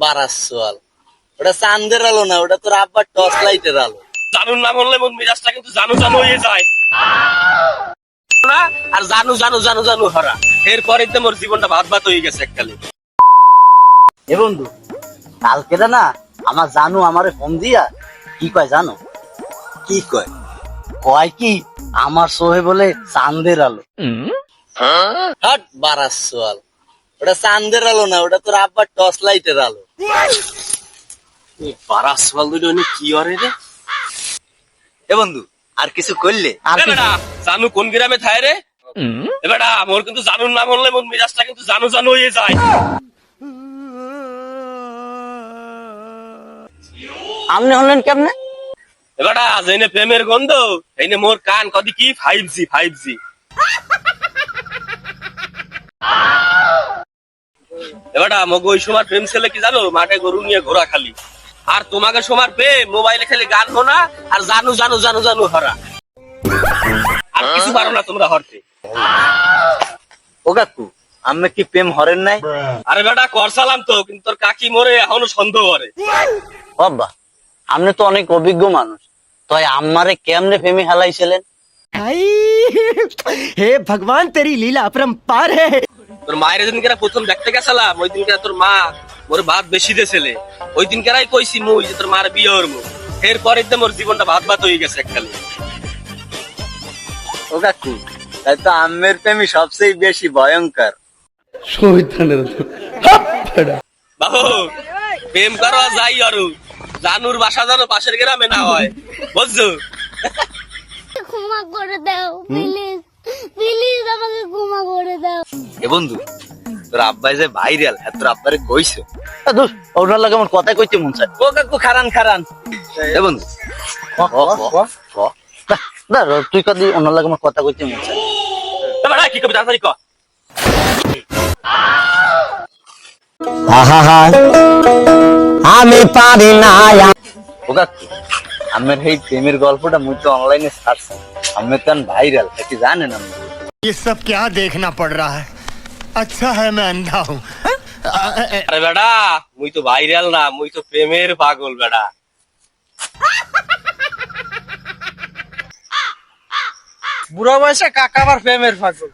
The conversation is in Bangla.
বারাস সোয়াল। ওটা চান্দের আলো না ওটা তোর আব্বার টর্চ লাইটের আলো। জানুর না বললে মন মেজাজটা কিন্তু জানু জানু হয়ে যায়। আর জানু জানু জানু জানু হরা। এরপরে তো মোর জীবনটা ভাত ভাত হয়ে গেছে এককালে। এ বন্ধু কালকে না আমার জানু আমারে ফোন দিয়া কি কয় জানো? কি কয়? কয় কি আমার সোহে বলে চান্দের আলো। হট বারাস সোয়াল। ওটা চান্দের আলো না ওটা তোর আব্বার টর্চ লাইটের আলো। দুটো কি করে রে? এ বন্ধু আর কিছু করলে? আর বেটা জানু কোন গ্রামে থায় রে? এ বেটা মোর কিন্তু জানুর না বললে মন মেজাজটা কিন্তু জানু জানু হয়ে যায়। আপনি হলেন কেমনে? এ বেটা জেনে প্রেমের গন্ধ এইনে মোর কান কদি কি? ফাইভ জি ফাইভ জি মগ ওই সময় প্রেম ছেলে কি জানো? মাঠে গরু নিয়ে ঘোরা খালি। আর তোমাকে মোবাইলে খালি গান আর জানু জানু জানু জানু হরা। আর কিছু পারো না তোমরা হরতে। ও কাকু আমি কি প্রেম হরেন নাই? আরে বেটা তো কিন্তু তোর কাকি মরে এখনও সন্দেহ করে। বাবা আপনি তো অনেক অভিজ্ঞ মানুষ। তাই আমারে কেমনে প্রেমে হেলাইছিলেন? হে ভগবান তেরি লীলা পার হে। তোর মায়ের দিনকে প্রথম দেখতে গেছিলাম ওই দিনকে তোর মা মোর ভাত বেশি দিয়েছিলে। ওই দিনকেরাই কইছি মুই যে তোর মার বিয়ে হরমু এরপরে তো মোর জীবনটা ভাত ভাত হয়ে গেছে এককালে। ও কাকু তাই তো আমের প্রেমী সবচেয়ে বেশি ভয়ঙ্কর। বাবু প্রেম করো যাই আরু জানুর বাসা জানো পাশের গ্রামে না হয়। বুঝছ? ক্ষমা করে দাও প্লিজ। প্লিজ আমাকে এ বন্ধু তোর আব্বাই যে ভাইরাল হ্যাঁ তোর আব্বারে কইছে? ওনার লাগে আমার কথা কইতে মন চায় ও কাকু খারান খারান। এ বন্ধু ক, ক, ক, ক। দা, দা, তুই কদি ওনার লাগে আমার কথা কইতে মন চায় কি কবি তাড়াতাড়ি ক। আমি পারি না ও কাকু আমের এই প্রেমের গল্পটা মুই তো অনলাইনে ছাড়ছি আমি তো ভাইরাল কি জানেন আমি ये सब क्या देखना पड़ रहा है अच्छा है मैं अंधा हूँ আরে বেটা মুই তো ভাইরাল না মুই তো প্রেমের পাগল বেটা বুড়ো বয়সে কাকা আবার প্রেমের পাগল